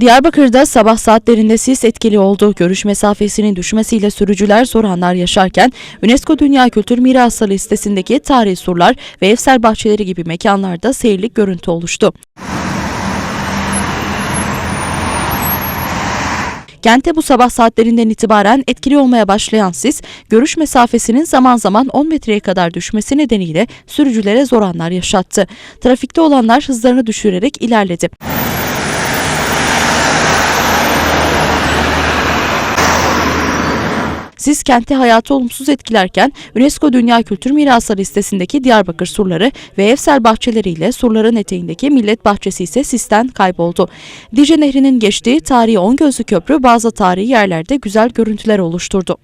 Diyarbakır'da sabah saatlerinde sis etkili oldu. Görüş mesafesinin düşmesiyle sürücüler zor anlar yaşarken UNESCO Dünya Kültür Mirası listesindeki tarihi surlar ve evsel bahçeleri gibi mekanlarda seyirlik görüntü oluştu. Kente bu sabah saatlerinden itibaren etkili olmaya başlayan sis, görüş mesafesinin zaman zaman 10 metreye kadar düşmesi nedeniyle sürücülere zor anlar yaşattı. Trafikte olanlar hızlarını düşürerek ilerledi. Sis kenti hayatı olumsuz etkilerken UNESCO Dünya Kültür Mirası listesindeki Diyarbakır surları ve evsel bahçeleriyle surların eteğindeki Millet Bahçesi ise sisten kayboldu. Dicle Nehri'nin geçtiği tarihi On Gözlü Köprü bazı tarihi yerlerde güzel görüntüler oluşturdu.